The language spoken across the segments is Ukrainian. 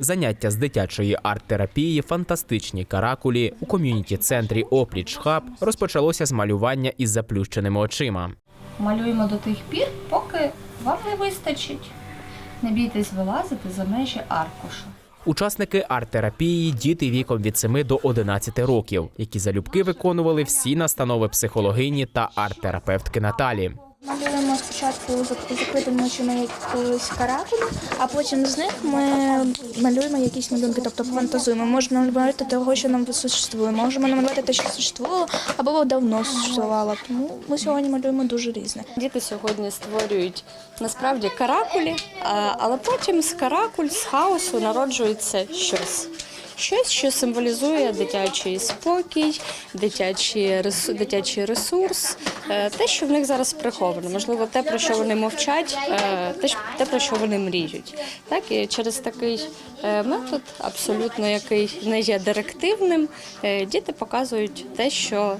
Заняття з дитячої арт-терапії фантастичні каракулі у ком'юніті-центрі Опліч Хаб розпочалося з малювання із заплющеними очима. Малюємо до тих пір, поки вам не вистачить. Не бійтесь вилазити за межі аркуша. Учасники арт-терапії діти віком від 7 до 11 років, які залюбки виконували всі настанови психологині та арт-терапевтки Наталі. Малюємо спочатку зак- закритими очима якусь каракулю, а потім з них ми малюємо якісь малюнки, тобто фантазуємо. Можна малювати того, що нам существує. Можемо намалювати те, що существувало або давно существувало. Тому ми сьогодні малюємо дуже різне. Діти сьогодні створюють насправді каракулі, але потім з каракуль, з хаосу народжується щось. Щось, що символізує дитячий спокій, дитячий ресурс, дитячий ресурс, е, те, що в них зараз приховано, можливо, те, про що вони мовчать, е, те, про що вони мріють. Так і через такий е, метод, абсолютно який не є директивним, діти показують те, що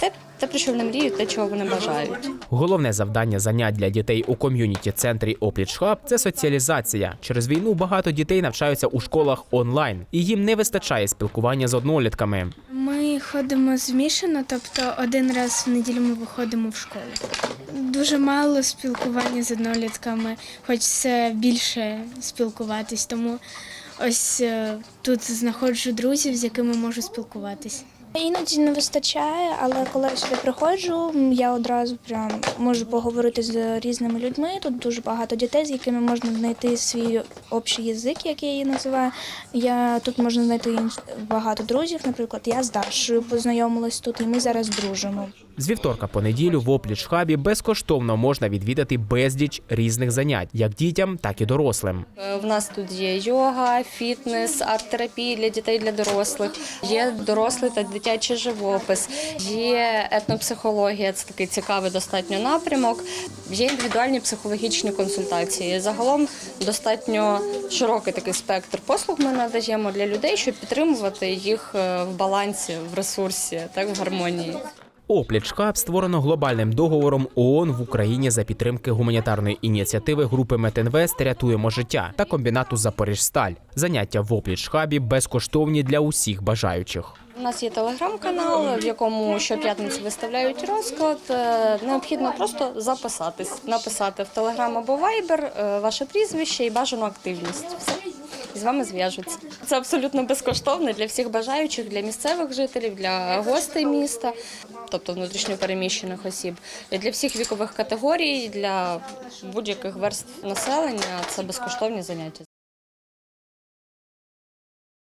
те, те, про що вони мріють, те, чого вони бажають. Головне завдання занять для дітей у ком'юніті-центрі Опліч Хаб – це соціалізація. Через війну багато дітей навчаються у школах онлайн, і їм не вистачає спілкування з однолітками. Ми ходимо змішано, тобто один раз в неділю ми виходимо в школу. Дуже мало спілкування з однолітками, хочеться більше спілкуватись, тому ось е, тут знаходжу друзів, з якими можу спілкуватись. Іноді не вистачає, але коли я сюди приходжу, я одразу прям можу поговорити з різними людьми. Тут дуже багато дітей, з якими можна знайти свій общий язик, як я її називаю. Я тут можна знайти багато друзів. Наприклад, я з Дашою познайомилась тут, і ми зараз дружимо. З вівторка по неділю в Опліч Хабі безкоштовно можна відвідати безліч різних занять, як дітям, так і дорослим. Е, В нас тут є йога, фітнес, арт-терапія для дітей, для дорослих. Є дорослий та дитячий живопис, є етнопсихологія, це такий цікавий достатньо напрямок. Є індивідуальні психологічні консультації. Загалом достатньо широкий такий спектр послуг ми надаємо для людей, щоб підтримувати їх е, в балансі, в ресурсі, так в гармонії. Опліч Хаб створено глобальним договором ООН в Україні за підтримки гуманітарної ініціативи групи Метинвест Рятуємо життя та комбінату Запоріжсталь. Заняття в Опліч Хабі безкоштовні для усіх бажаючих. У нас є телеграм-канал, в якому щоп'ятниці виставляють розклад. Е, Необхідно просто записатись, написати в телеграм або вайбер ваше прізвище і бажану активність. Все. І з вами зв'яжуться. Це абсолютно безкоштовно для всіх бажаючих, для місцевих жителів, для гостей міста, тобто внутрішньопереміщених осіб, і для всіх вікових категорій, для будь-яких верств населення. Це безкоштовні заняття.